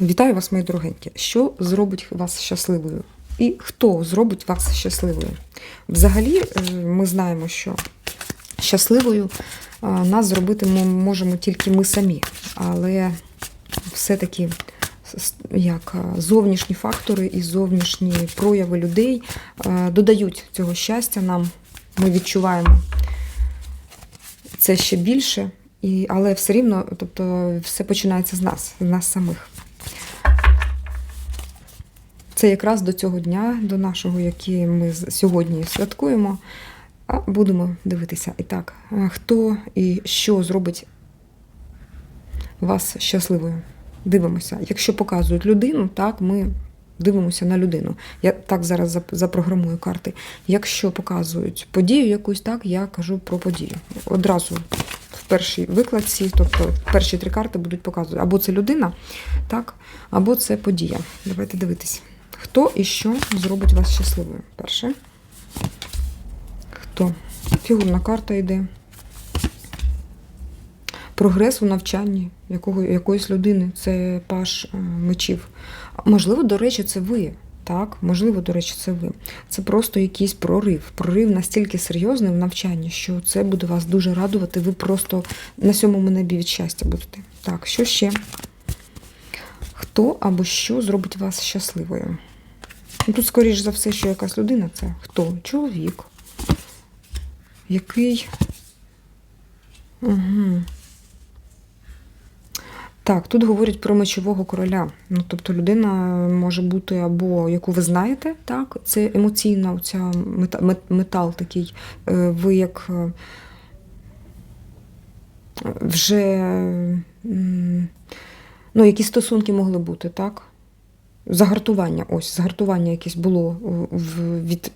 Вітаю вас, мої дорогенькі. Що зробить вас щасливою? І хто зробить вас щасливою? Взагалі, е, ми знаємо, що щасливою е, нас зробити ми можемо тільки ми самі, але все-таки як е, зовнішні фактори і зовнішні прояви людей додають цього щастя нам. Ми відчуваємо це ще більше, і, але все рівно, тобто, все починається з нас, з нас самих. Це якраз до цього дня, до нашого, який ми сьогодні святкуємо. А будемо дивитися. І так, е, хто і що зробить вас щасливою? Дивимося. Якщо показують людину, так ми дивимося на людину. Я так зараз зап- запрограмую карти. Якщо показують подію якусь, так я кажу про подію. Одразу в першій викладці, тобто перші три карти будуть показувати. Або це людина, так, або це подія. Давайте дивитись. Хто і що зробить вас щасливою? Перше. Хто? Фігурна карта йде. Прогрес у навчанні якого, якоїсь людини це паш е, мечів. Можливо, до речі, це ви. Так, можливо, до речі, це ви. Це просто якийсь прорив. Прорив настільки серйозний в навчанні, що це буде вас дуже радувати. Ви просто на сьомому небі від щастя будете. Так, що ще? Хто або що зробить вас щасливою? Ну, Тут, скоріш за все, що якась людина це хто? Чоловік. Який. Угу. Так, тут говорять про мечового короля. Ну, тобто людина може бути або яку ви знаєте, так, це емоційна оця мета- метал такий. Е, Ви як е, вже ну, якісь стосунки могли бути, так? Загартування, ось, загартування якесь було в, від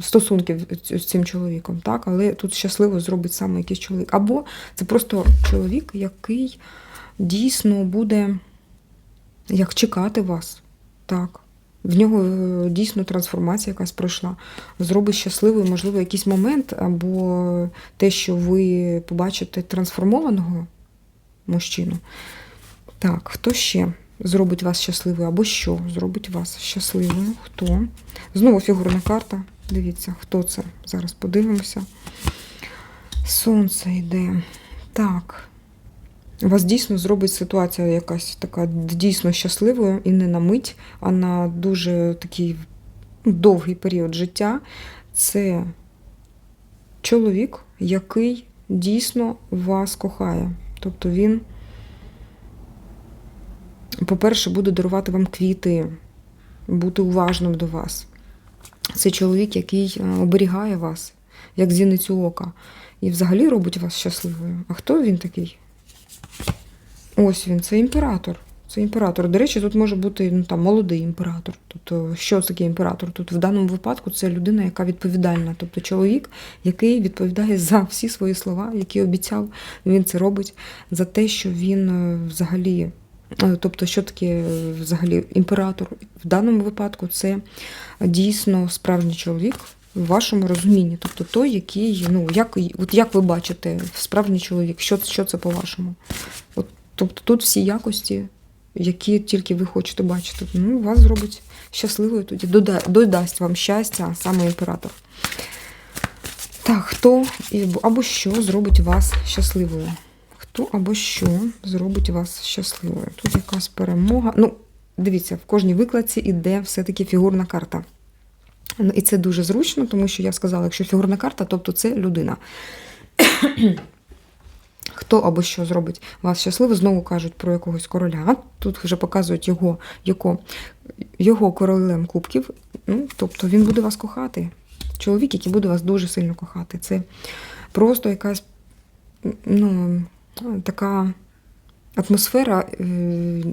стосунків з цим чоловіком, так? Але тут щасливо зробить саме якийсь чоловік. Або це просто чоловік, який дійсно буде як чекати вас. Так. В нього е, дійсно трансформація якась пройшла. Зробить щасливий, можливо, якийсь момент, або те, що ви побачите трансформованого мужчину. Так, хто ще зробить вас щасливою, або що зробить вас щасливою? Хто? Знову фігурна карта. Дивіться, хто це? Зараз подивимося. Сонце йде. Так. Вас дійсно зробить ситуація якась така дійсно щасливою і не на мить, а на дуже такий ну, довгий період життя. Це чоловік, який дійсно вас кохає. Тобто він, по-перше, буде дарувати вам квіти, бути уважним до вас. Це чоловік, який е, оберігає вас, як зіницю ока, і взагалі робить вас щасливою. А хто він такий? Ось він, це імператор. Це імператор. До речі, тут може бути ну, там, молодий імператор. Тобто, що таке імператор? Тут в даному випадку це людина, яка відповідальна. Тобто чоловік, який відповідає за всі свої слова, які обіцяв, він це робить за те, що він е, взагалі. Е, Тобто, що таке взагалі імператор? В даному випадку це дійсно справжній чоловік в вашому розумінні. Тобто той, який, ну, як, от як ви бачите, справжній чоловік, що, що це по-вашому? От, тобто тут всі якості, які тільки ви хочете бачити. Ну, вас зробить щасливою тоді, дода, додасть вам щастя, саме імператор. Так, хто або що зробить вас щасливою? Хто або що зробить вас щасливою? Тут якась перемога. Ну, дивіться, в кожній викладці іде все-таки фігурна карта. Ну, І це дуже зручно, тому що я сказала, якщо фігурна карта, тобто це людина. Хто або що зробить вас щасливо, знову кажуть про якогось короля. Тут вже показують його, його, його королем кубків. Ну, тобто він буде вас кохати. Чоловік, який буде вас дуже сильно кохати. Це просто якась ну, така атмосфера, е,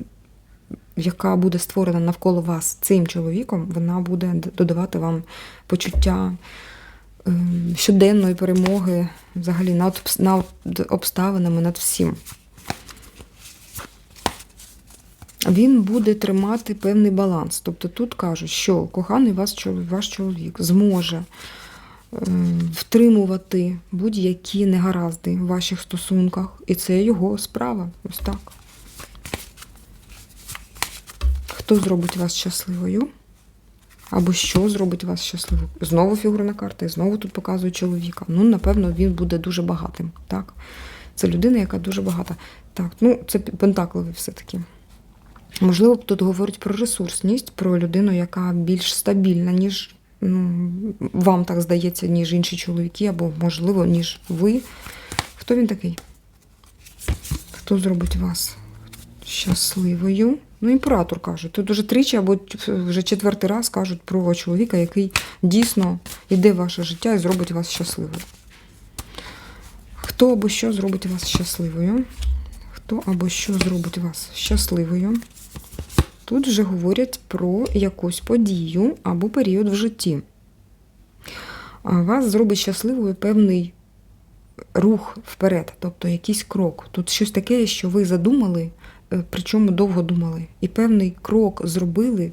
яка буде створена навколо вас цим чоловіком, вона буде додавати вам почуття е, щоденної перемоги, взагалі над, над обставинами, над всім. Він буде тримати певний баланс. Тобто тут кажуть, що коханий вас ваш чоловік зможе втримувати будь-які негаразди в ваших стосунках, і це його справа. Ось так. Хто зробить вас щасливою? Або що зробить вас щасливою? Знову фігурна карта, і знову тут показує чоловіка. Ну, напевно, він буде дуже багатим. Так? Це людина, яка дуже багата. Так, ну це пентакливий все-таки. Можливо, тут говорить про ресурсність, про людину, яка більш стабільна, ніж вам так здається, ніж інші чоловіки, або, можливо, ніж ви. Хто він такий? Хто зробить вас щасливою? Ну, імператор каже. Тут вже тричі або вже четвертий раз кажуть про чоловіка, який дійсно йде в ваше життя і зробить вас щасливою. Хто або що зробить вас щасливою? Хто або що зробить вас щасливою? Тут вже говорять про якусь подію або період в житті. Вас зробить щасливою певний рух вперед, тобто якийсь крок. Тут щось таке, що ви задумали, е, причому довго думали, і певний крок зробили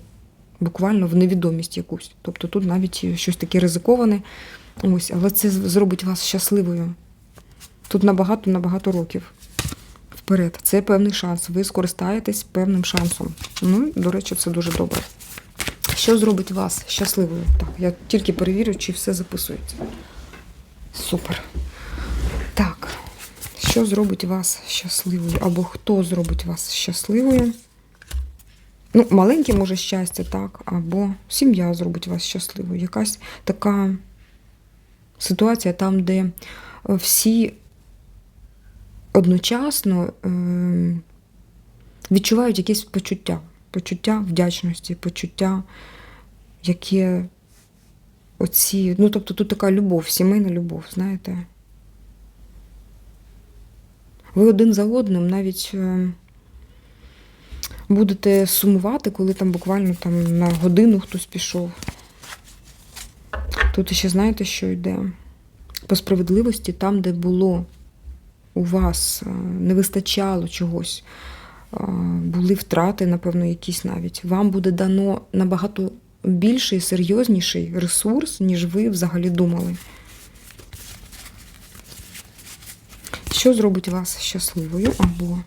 буквально в невідомість якусь. Тобто тут навіть щось таке ризиковане, ось, але це зробить вас щасливою. Тут набагато-набагато років вперед. Це певний шанс. Ви скористаєтесь певним шансом. Ну, до речі, це дуже добре. Що зробить вас щасливою? Так, я тільки перевірю, чи все записується. Супер. Так, що зробить вас щасливою? Або хто зробить вас щасливою? Ну, маленьке може щастя, так, або сім'я зробить вас щасливою. Якась така ситуація там, де всі одночасно е, відчувають якісь почуття, почуття вдячності, почуття, яке оці. Ну, тобто тут така любов, сімейна любов, знаєте. Ви один за одним навіть е, будете сумувати, коли там буквально там на годину хтось пішов. Тут ще знаєте, що йде? По справедливості, там, де було у вас е, не вистачало чогось, е, були втрати, напевно, якісь навіть. Вам буде дано набагато більший, серйозніший ресурс, ніж ви взагалі думали. Що зробить вас щасливою або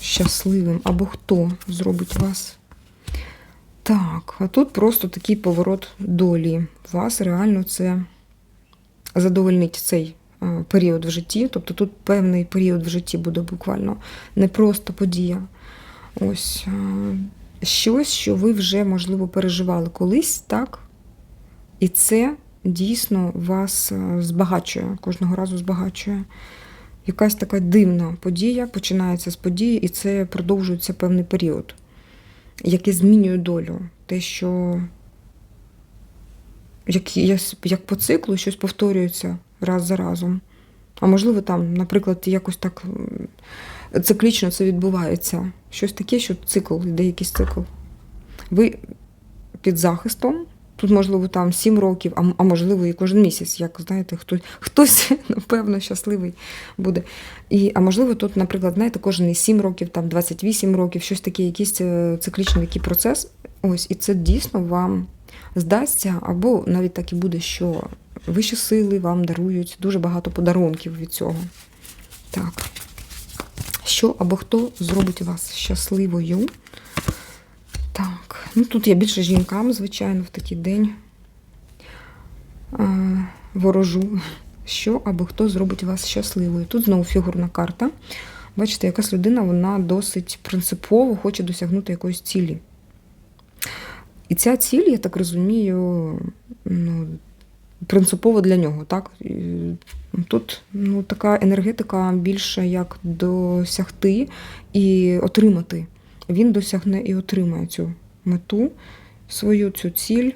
щасливим, або хто зробить вас? Так, а тут просто такий поворот долі. Вас реально це задовольнить цей період в житті. Тобто тут певний період в житті буде буквально не просто подія. Ось е, щось, що ви вже, можливо, переживали колись, так? І це дійсно вас е, збагачує, кожного разу збагачує. Якась така дивна подія починається з події, і це продовжується певний період, яке змінює долю. Те, що як, як по циклу щось повторюється раз за разом. А можливо, там, наприклад, якось так циклічно це відбувається. Щось таке, що цикл, йде якийсь цикл. Ви під захистом. Тут, можливо, там 7 років, а, а можливо, і кожен місяць, як знаєте, хтось, хтось напевно, щасливий буде. І, А можливо, тут, наприклад, знаєте, кожен 7 років, там 28 років, щось таке, якийсь е, циклічний такий процес. Ось, І це дійсно вам здасться, або навіть так і буде, що вищі сили вам дарують дуже багато подарунків від цього. Так. Що або хто зробить вас щасливою? Так, ну тут я більше жінкам, звичайно, в такий день а, ворожу. Що або хто зробить вас щасливою. Тут знову фігурна карта. Бачите, якась людина вона досить принципово хоче досягнути якоїсь цілі. І ця ціль, я так розумію, ну, принципово для нього. так? Тут ну, така енергетика більше як досягти і отримати він досягне і отримає цю мету, свою цю ціль.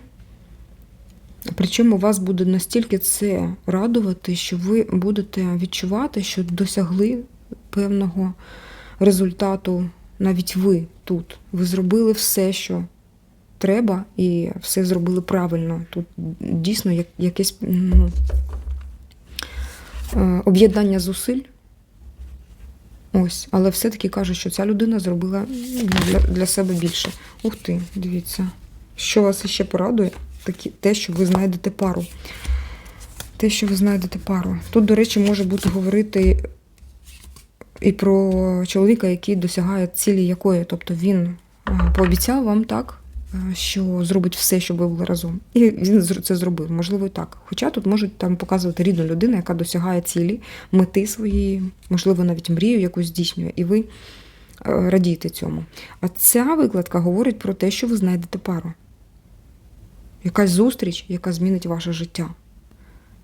Причому вас буде настільки це радувати, що ви будете відчувати, що досягли певного результату навіть ви тут. Ви зробили все, що треба, і все зробили правильно. Тут дійсно якесь ну, е, об'єднання зусиль. Ось, але все-таки кажуть, що ця людина зробила ну, для для себе більше. Ух ти, дивіться. Що вас ще порадує? Такі, те, що ви знайдете пару. Те, що ви знайдете пару. Тут, до речі, може бути говорити і про чоловіка, який досягає цілі якої. Тобто він е, пообіцяв вам так, що зробить все, щоб ви були разом. І він це зробив, можливо, і так. Хоча тут можуть там показувати рідну людину, яка досягає цілі, мети своєї, можливо, навіть мрію якусь здійснює, і ви е, радієте цьому. А ця викладка говорить про те, що ви знайдете пару. Якась зустріч, яка змінить ваше життя.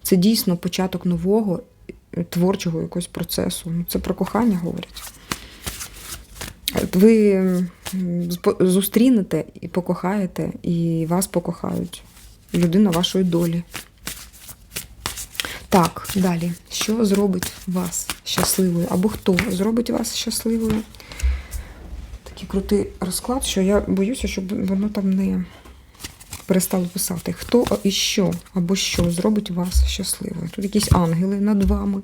Це дійсно початок нового е, творчого якогось процесу. Ну, Це про кохання говорять. Ви зустрінете і покохаєте, і вас покохають. Людина вашої долі. Так, далі. Що зробить вас щасливою? Або хто зробить вас щасливою? Такий крутий розклад, що я боюся, щоб воно там не перестало писати. Хто і що, або що зробить вас щасливою? Тут якісь ангели над вами.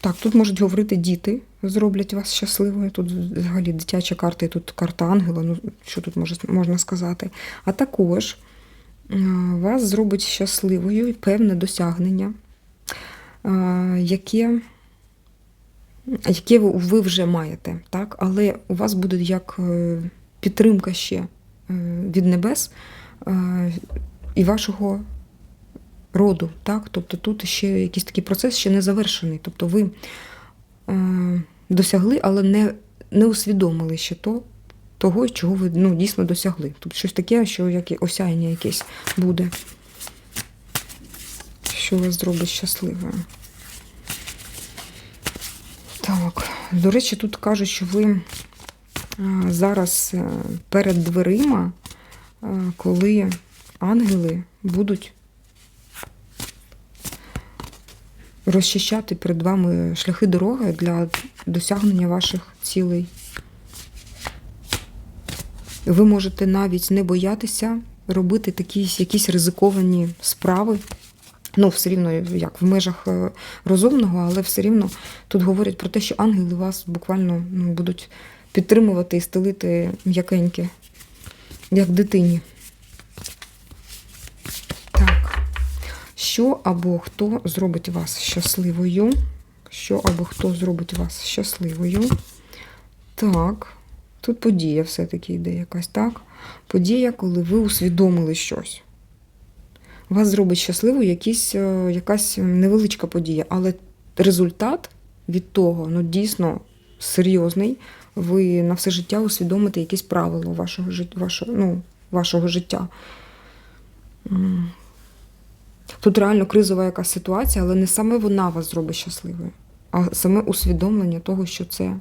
Так, тут можуть говорити діти, зроблять вас щасливою. Тут взагалі дитяча карта, і тут карта ангела, ну що тут може, можна сказати. А також е, вас зробить щасливою певне досягнення, е, яке, яке ви- вже маєте, так? але у вас буде як е, підтримка ще від небес і вашого роду. Так? Тобто тут ще якийсь такий процес ще не завершений. Тобто ви е, досягли, але не, не усвідомили ще то, того, чого ви ну, дійсно досягли. Тобто щось таке, що як осяяння якесь буде, що вас зробить щасливою. Так, до речі, тут кажуть, що ви е, зараз е, перед дверима, е, коли ангели будуть розчищати перед вами шляхи дороги для досягнення ваших цілей. Ви можете навіть не боятися робити такі якісь ризиковані справи. Ну, все рівно, як в межах е, розумного, але все рівно тут говорять про те, що ангели вас буквально ну, будуть підтримувати і стелити м'якеньке, як дитині. Так. Що або хто зробить вас щасливою? Що або хто зробить вас щасливою? Так. Тут подія все-таки йде якась, так? Подія, коли ви усвідомили щось. Вас зробить щасливою якісь, е, якась невеличка подія, але результат від того ну, дійсно серйозний. Ви на все життя усвідомите якісь правила вашого, ну, вашого життя. Тут реально кризова якась ситуація, але не саме вона вас зробить щасливою, а саме усвідомлення того, що це.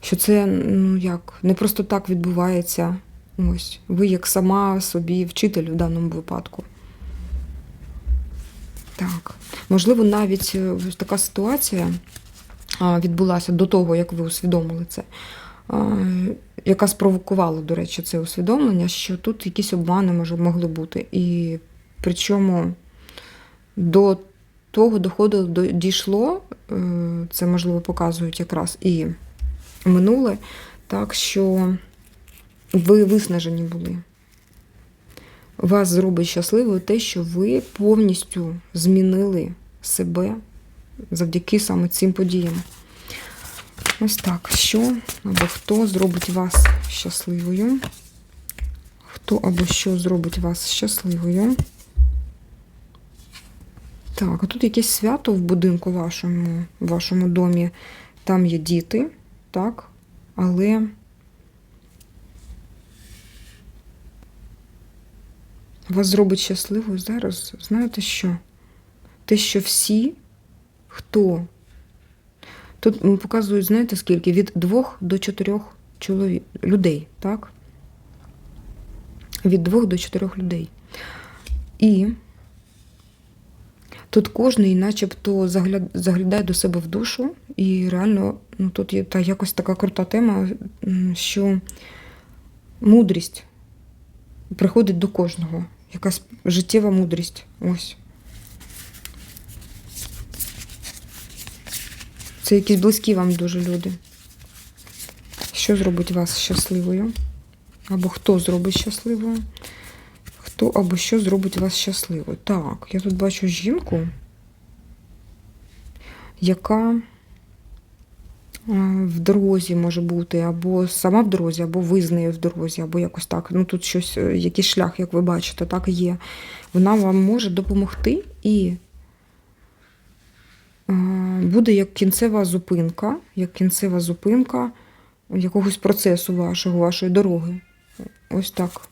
Що це ну як не просто так відбувається. Ось ви як сама собі вчитель в даному випадку. Так. Можливо, навіть е, така ситуація відбулася до того, як ви усвідомили це, яка спровокувала, до речі, це усвідомлення, що тут якісь обмани може, могли бути. І причому до того доходило, до, дійшло, е, це можливо показують якраз і минуле, так що ви виснажені були. Вас зробить щасливою те, що ви повністю змінили себе завдяки саме цим подіям. Ось так. Що або хто зробить вас щасливою? Хто або що зробить вас щасливою? Так, а тут якесь свято в будинку вашому, в вашому домі. Там є діти, так, але. Вас зробить щасливою зараз, знаєте що? Те, що всі, хто. Тут показують, знаєте, скільки? Від двох до чотирьох чоловік, людей, так? Від двох до чотирьох людей. І тут кожний начебто заглядає до себе в душу, і реально ну, тут є та якось така крута тема, що мудрість приходить до кожного. Якась життєва мудрість. Ось. Це якісь близькі вам дуже люди. Що зробить вас щасливою? Або хто зробить щасливою? Хто або що зробить вас щасливою? Так, я тут бачу жінку, яка в дорозі може бути, або сама в дорозі, або ви з нею в дорозі, або якось так. Ну тут щось, е, якийсь шлях, як ви бачите, так є. Вона вам може допомогти і буде як кінцева зупинка, як кінцева зупинка якогось процесу вашого, вашої дороги. Ось так.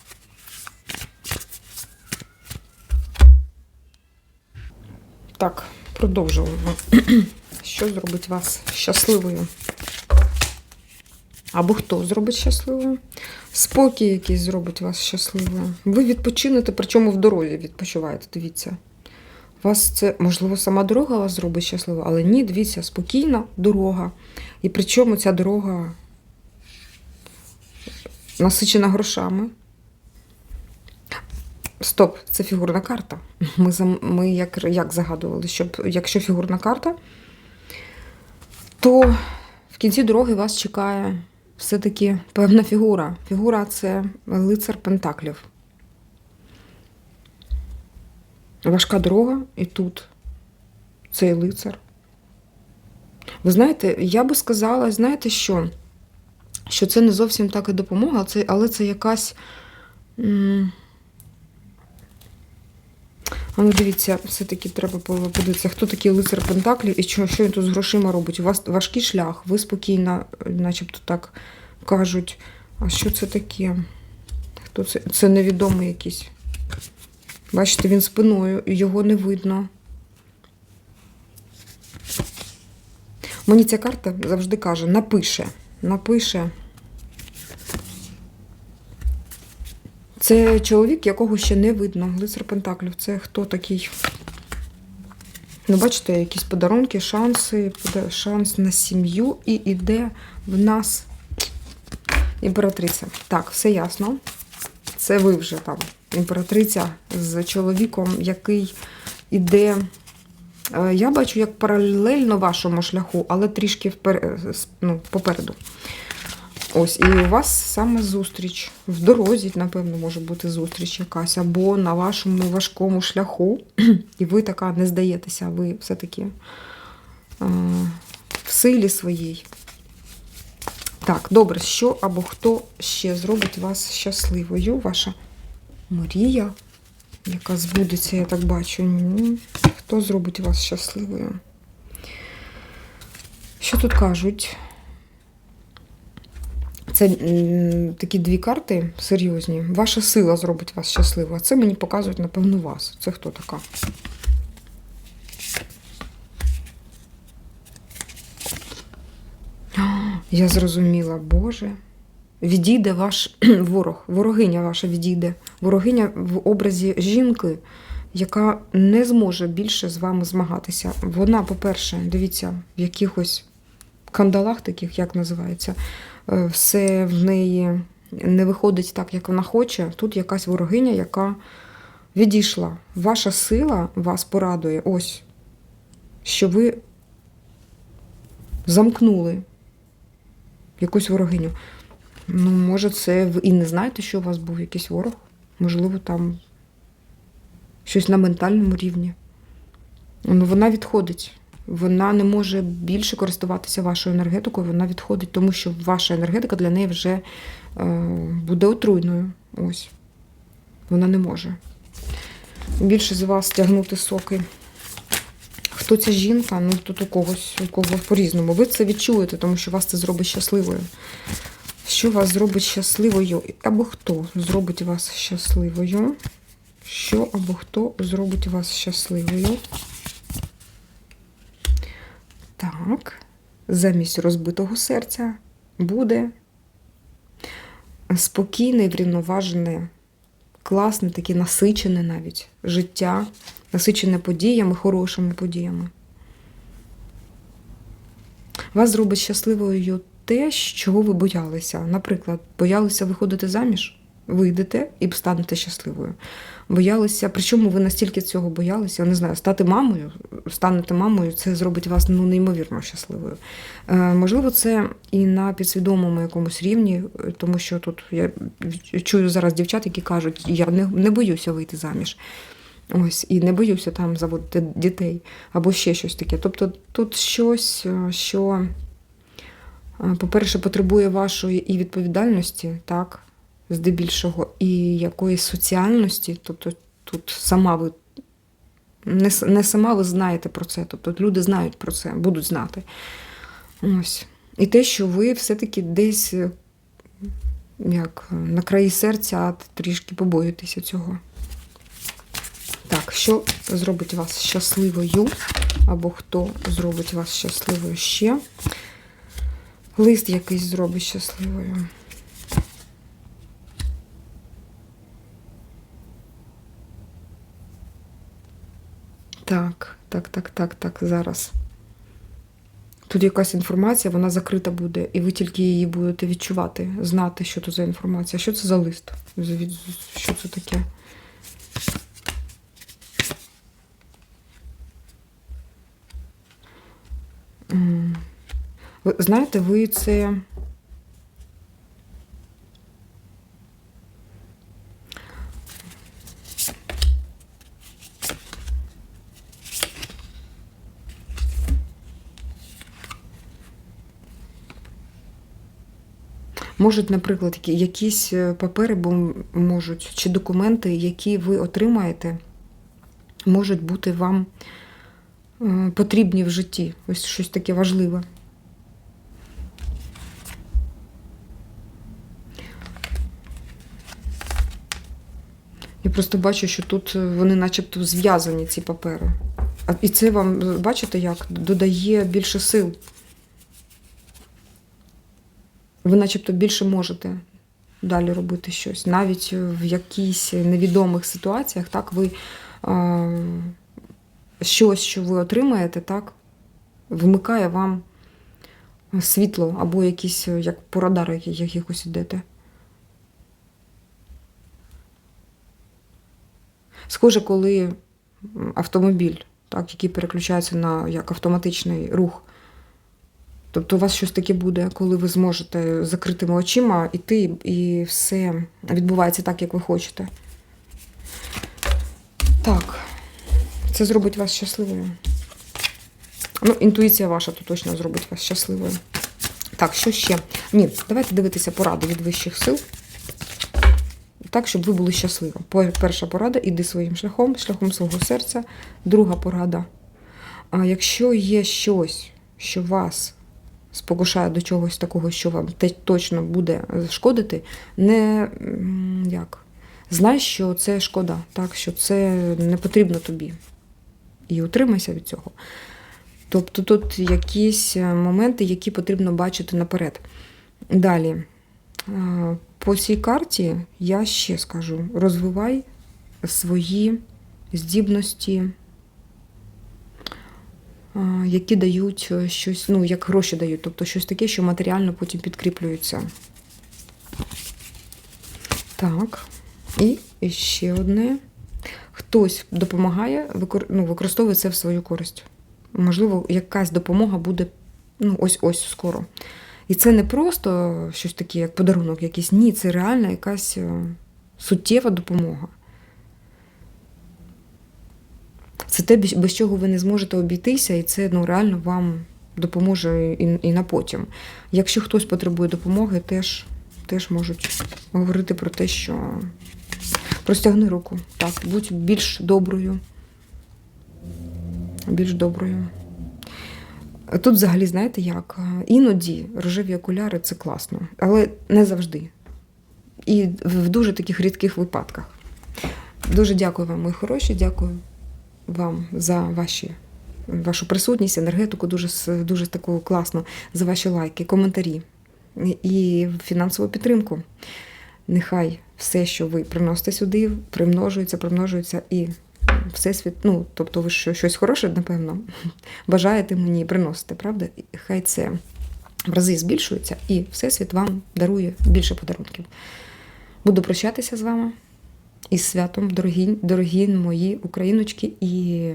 Так, продовжуємо. Що зробить вас щасливою? Або хто зробить щасливою? Спокій якийсь зробить вас щасливою. Ви відпочинете, причому в дорозі відпочиваєте, дивіться. Вас це, можливо, сама дорога вас зробить щасливою, але ні, дивіться, спокійна дорога. І причому ця дорога насичена грошами. Стоп, це фігурна карта. Ми, ми як, як загадували, щоб якщо фігурна карта, то в кінці дороги вас чекає все-таки певна фігура. Фігура це лицар Пентаклів. Важка дорога, і тут цей лицар. Ви знаєте, я би сказала, знаєте що? Що це не зовсім так і допомога, але це якась. А ну дивіться, все-таки треба подивитися, хто такий лицар Пентаклів і що, він тут з грошима робить. У вас важкий шлях, ви спокійно, начебто так кажуть. А що це таке? Хто це? Це невідомий якийсь. Бачите, він спиною, його не видно. Мені ця карта завжди каже, напише, напише. Це чоловік, якого ще не видно. Лицар Пентаклів. Це хто такий? Ну, бачите, якісь подарунки, шанси, шанс на сім'ю, і іде в нас імператриця. Так, все ясно. Це ви вже там, імператриця з чоловіком, який іде. е, Я бачу як паралельно вашому шляху, але трішки впер... ну, попереду. Ось, і у вас саме зустріч. В дорозі, напевно, може бути зустріч якась, або на вашому важкому шляху, і ви така не здаєтеся, ви все-таки е, в силі своїй. Так, добре, що або хто ще зробить вас щасливою? Ваша мрія, яка збудеться, я так бачу. Ні. Хто зробить вас щасливою? Що тут кажуть? Це такі дві карти серйозні. Ваша сила зробить вас щасливою. А це мені показують, напевно, вас. Це хто така? Я зрозуміла, Боже. Відійде ваш ворог, ворогиня ваша відійде. Ворогиня в образі жінки, яка не зможе більше з вами змагатися. Вона, по-перше, дивіться, в якихось кандалах таких, як називається, е, все в неї не виходить так, як вона хоче. Тут якась ворогиня, яка відійшла. Ваша сила вас порадує. Ось, що ви замкнули якусь ворогиню. Ну, може, це ви і не знаєте, що у вас був якийсь ворог. Можливо, там щось на ментальному рівні. Ну, вона відходить. Вона не може більше користуватися вашою енергетикою, вона відходить, тому що ваша енергетика для неї вже е, буде отруйною. Ось. Вона не може. Більше з вас тягнути соки. Хто ця жінка? Ну, тут у когось, у когось по-різному. Ви це відчуєте, тому що вас це зробить щасливою. Що вас зробить щасливою? Або хто зробить вас щасливою? Що або хто зробить вас щасливою? Так, замість розбитого серця буде спокійне, врівноважене, класне, таке насичене навіть життя, насичене подіями, хорошими подіями. Вас зробить щасливою те, чого ви боялися. Наприклад, боялися виходити заміж, вийдете і станете щасливою. Боялися, причому ви настільки цього боялися, я не знаю, стати мамою, станете мамою, це зробить вас ну, неймовірно щасливою. Е, можливо, це і на підсвідомому якомусь рівні, тому що тут я чую зараз дівчат, які кажуть, я не, не боюся вийти заміж. Ось, і не боюся там заводити дітей або ще щось таке. Тобто тут щось, е, що по-перше, потребує вашої і відповідальності, так, здебільшого, і якоїсь соціальності. Тобто тут сама ви не, не сама ви знаєте про це. Тобто люди знають про це, будуть знати. Ось. І те, що ви все-таки десь е, як е, на краї серця трішки побоюєтеся цього. Так, що зробить вас щасливою? Або хто зробить вас щасливою ще? Лист якийсь зробить щасливою. Так, так, так, так, так, зараз. Тут якась інформація, вона закрита буде, і ви тільки її будете відчувати, знати, що це за інформація. Що це за лист? Що це таке? Ви знаєте, ви це. Можуть, наприклад, якісь е, папери бо можуть, чи документи, які ви отримаєте, можуть бути вам е, потрібні в житті. Ось щось таке важливе. Просто бачу, що тут е, вони начебто зв'язані, ці папери. І це вам, е, бачите, як додає більше сил. Ви начебто більше можете далі робити щось. Навіть в якихось невідомих ситуаціях, так, ви е, щось, що ви отримаєте, так, вмикає вам світло або якісь, е, як по радару якихось ідете. Схоже, коли автомобіль, так, який переключається на як автоматичний рух. Тобто у вас щось таке буде, коли ви зможете закритими очима іти, і все відбувається так, як ви хочете. Так, це зробить вас щасливою. Ну, інтуїція ваша то точно зробить вас щасливою. Так, що ще? Ні, давайте дивитися поради від вищих сил. Так, щоб ви були щасливі. Перша порада іди своїм шляхом, шляхом свого серця. Друга порада. А якщо є щось, що вас спокушає до чогось такого, що вам точно буде шкодити, не як. Знай, що це шкода, так, що це не потрібно тобі. І утримайся від цього. Тобто тут якісь е, моменти, які потрібно бачити наперед. Далі. По цій карті я ще скажу: розвивай свої здібності, які дають е, щось, ну, як гроші дають, тобто щось таке, що матеріально потім підкріплюється. Так. І ще одне. Хтось допомагає, ну, використовує це в свою користь. Можливо, якась допомога буде ну, ось-ось скоро. І це не просто щось таке, як подарунок якийсь. Ні, це реальна якась е, суттєва допомога. Це те, без- чого ви не зможете обійтися, і це ну, реально вам допоможе і, і на потім. Якщо хтось потребує допомоги, теж, теж можуть говорити про те, що простягни руку. Так, будь більш доброю. Більш доброю. Тут взагалі, знаєте як? Іноді рожеві окуляри це класно, але не завжди. І в дуже таких рідких випадках. Дуже дякую вам, мої хороші. Дякую вам за ваші, вашу присутність, енергетику, дуже, дуже таку класну, за ваші лайки, коментарі і фінансову підтримку. Нехай все, що ви приносите сюди, примножується, примножується і всесвіт, ну, тобто ви що- щось хороше, напевно, бажаєте мені і приносите, правда? Хай це в рази збільшується, і Всесвіт вам дарує більше подарунків. Буду прощатися з вами із святом, дорогі, дорогі мої україночки і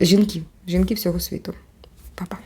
жінки, жінки всього світу. Па-па.